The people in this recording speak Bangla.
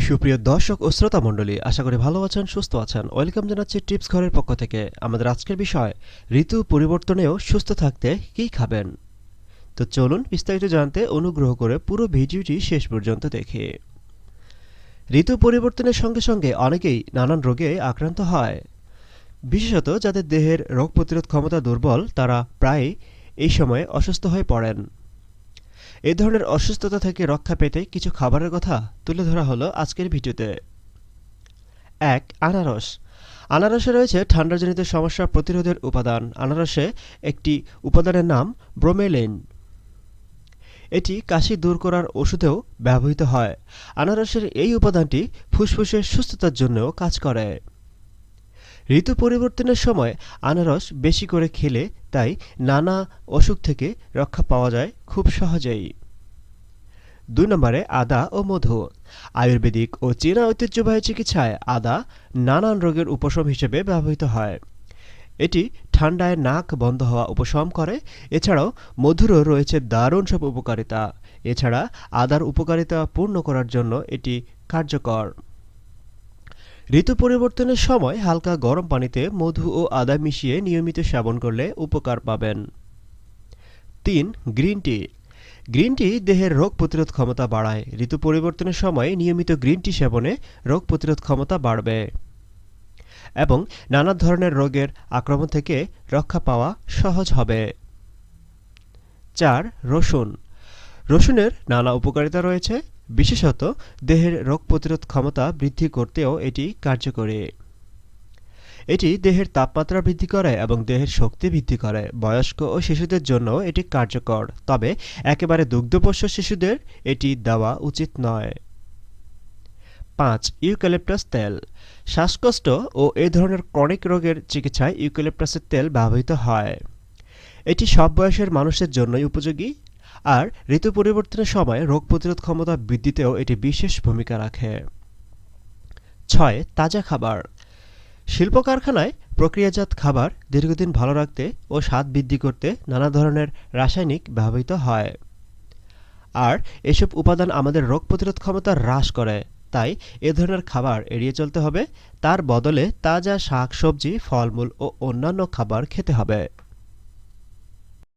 সুপ্রিয় দর্শক ও শ্রোতা মণ্ডলী, আশা করি ভালো আছেন, সুস্থ আছেন। ওয়েলকাম জানাচ্ছি টিপস ঘরের পক্ষ থেকে। আমাদের আজকের বিষয়, ঋতু পরিবর্তনেও সুস্থ থাকতে কী খাবেন? তো চলুন বিস্তারিত জানতে অনুগ্রহ করে পুরো ভিডিওটি শেষ পর্যন্ত দেখে। ঋতু পরিবর্তনের সঙ্গে সঙ্গে অনেকেই নানান রোগে আক্রান্ত হয়। বিশেষত যাদের দেহের রোগ প্রতিরোধ ক্ষমতা দুর্বল, তারা প্রায়ই এই সময়ে অসুস্থ হয়ে পড়েন। এ ধরনের অসুস্থতা থেকে রক্ষা পেতে কিছু খাবারের কথা তুলে ধরা হলো আজকের ভিডিওতে। এক, আনারস। আনারসে রয়েছে ঠান্ডাজনিত সমস্যা প্রতিরোধের উপাদান। আনারসে একটি উপাদানের নাম ব্রোমেলিন। এটি কাশি দূর করার ওষুধেও ব্যবহৃত হয়। আনারসের এই উপাদানটি ফুসফুসের সুস্থতার জন্যও কাজ করে। ঋতু পরিবর্তনের সময় আনারস বেশি করে খেলে তাই নানা অসুখ থেকে রক্ষা পাওয়া যায় খুব সহজেই। দুই নম্বরে আদা ও মধু। আয়ুর্বেদিক ও চীনা ঐতিহ্যবাহী চিকিৎসায় আদা নানান রোগের উপশম হিসেবে ব্যবহৃত হয়। এটি ঠান্ডায় নাক বন্ধ হওয়া উপশম করে। এছাড়াও মধুরও রয়েছে দারুণ সব উপকারিতা। এছাড়া আদার উপকারিতা পূর্ণ করার জন্য এটি কার্যকর। ঋতু পরিবর্তনের সময় হালকা গরম পানিতে মধু ও আদা মিশিয়ে নিয়মিত সেবন করলে উপকার পাবেন। তিন, গ্রিন টি। গ্রিন টি দেহের রোগ প্রতিরোধ ক্ষমতা বাড়ায়। ঋতু পরিবর্তনের সময় নিয়মিত গ্রিন টি সেবনে রোগ প্রতিরোধ ক্ষমতা বাড়বে। এবং নানা ধরনের রোগের আক্রমণ থেকে রক্ষা পাওয়া সহজ হবে। চার, রসুন। রসুনের নানা উপকারিতা রয়েছে। বিশেষত দেহের রোগ প্রতিরোধ ক্ষমতা বৃদ্ধি করতেও এটি কার্যকরী। এটি দেহের তাপমাত্রা বৃদ্ধি করে এবং দেহের শক্তি বৃদ্ধি করে। বয়স্ক ও শিশুদের জন্য এটি কার্যকর। তবে একেবারে দুগ্ধপোষ্য শিশুদের এটি দেওয়া উচিত নয়। পাঁচ, ইউক্যালিপটাস তেল। শ্বাসকষ্ট ও এ ধরনের ক্রনিক রোগের চিকিৎসায় ইউক্যালিপটাসের তেল ব্যবহৃত হয়। এটি সব বয়সের মানুষের জন্যই উপযোগী। আর ঋতু পরিবর্তনের সময় রোগ প্রতিরোধ ক্ষমতা বৃদ্ধিতেও এটি বিশেষ ভূমিকা রাখে। ছয়, তাজা খাবার। শিল্প কারখানায় প্রক্রিয়াজাত খাবার দীর্ঘদিন ভালো রাখতে ও স্বাদ বৃদ্ধি করতে নানা ধরনের রাসায়নিক ব্যবহৃত হয়। আর এসব উপাদান আমাদের রোগ প্রতিরোধ ক্ষমতা হ্রাস করে, তাই এ ধরনের খাবার এড়িয়ে চলতে হবে। তার বদলে তাজা শাক, সবজি, ফলমূল ও অন্যান্য খাবার খেতে হবে।